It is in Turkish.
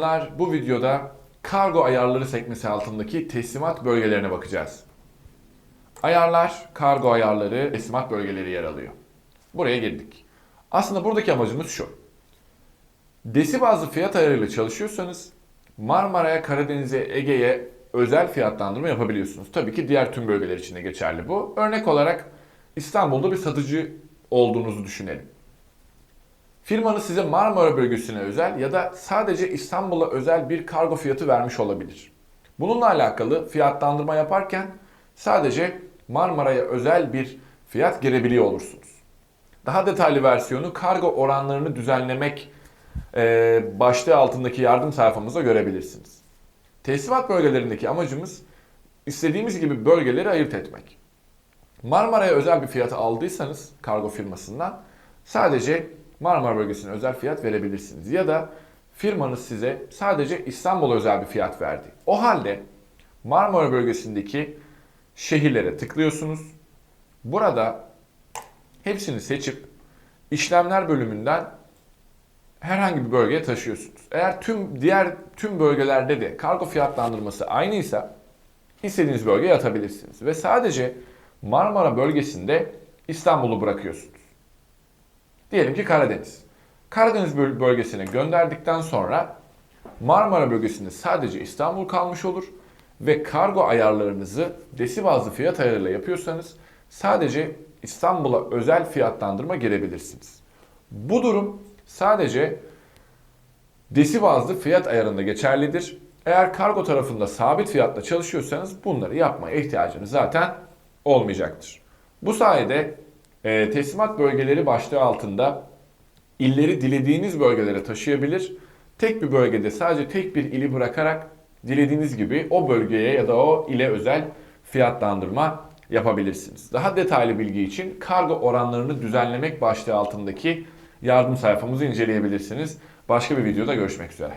bayanlar bu videoda kargo ayarları sekmesi altındaki teslimat bölgelerine bakacağız. Ayarlar, kargo ayarları, teslimat bölgeleri yer alıyor. Buraya girdik. Aslında buradaki amacımız şu. Desi bazlı fiyat ayarıyla çalışıyorsanız Marmara'ya, Karadeniz'e, Ege'ye özel fiyatlandırma yapabiliyorsunuz. Tabii ki diğer tüm bölgeler için de geçerli bu. Örnek olarak İstanbul'da bir satıcı olduğunuzu düşünelim. Firmanız size Marmara bölgesine özel ya da sadece İstanbul'a özel bir kargo fiyatı vermiş olabilir. Bununla alakalı fiyatlandırma yaparken sadece Marmara'ya özel bir fiyat girebiliyor olursunuz. Daha detaylı versiyonu kargo oranlarını düzenlemek e, başlığı altındaki yardım sayfamızda görebilirsiniz. Teslimat bölgelerindeki amacımız istediğimiz gibi bölgeleri ayırt etmek. Marmara'ya özel bir fiyatı aldıysanız kargo firmasından sadece Marmara bölgesine özel fiyat verebilirsiniz. Ya da firmanız size sadece İstanbul'a özel bir fiyat verdi. O halde Marmara bölgesindeki şehirlere tıklıyorsunuz. Burada hepsini seçip işlemler bölümünden herhangi bir bölgeye taşıyorsunuz. Eğer tüm diğer tüm bölgelerde de kargo fiyatlandırması aynıysa istediğiniz bölgeye atabilirsiniz. Ve sadece Marmara bölgesinde İstanbul'u bırakıyorsunuz. Diyelim ki Karadeniz. Karadeniz böl- bölgesine gönderdikten sonra Marmara bölgesinde sadece İstanbul kalmış olur ve kargo ayarlarınızı desi bazlı fiyat ayarıyla yapıyorsanız sadece İstanbul'a özel fiyatlandırma girebilirsiniz. Bu durum sadece desi bazlı fiyat ayarında geçerlidir. Eğer kargo tarafında sabit fiyatla çalışıyorsanız bunları yapmaya ihtiyacınız zaten olmayacaktır. Bu sayede e, teslimat bölgeleri başlığı altında illeri dilediğiniz bölgelere taşıyabilir. Tek bir bölgede sadece tek bir ili bırakarak dilediğiniz gibi o bölgeye ya da o ile özel fiyatlandırma yapabilirsiniz. Daha detaylı bilgi için kargo oranlarını düzenlemek başlığı altındaki yardım sayfamızı inceleyebilirsiniz. Başka bir videoda görüşmek üzere.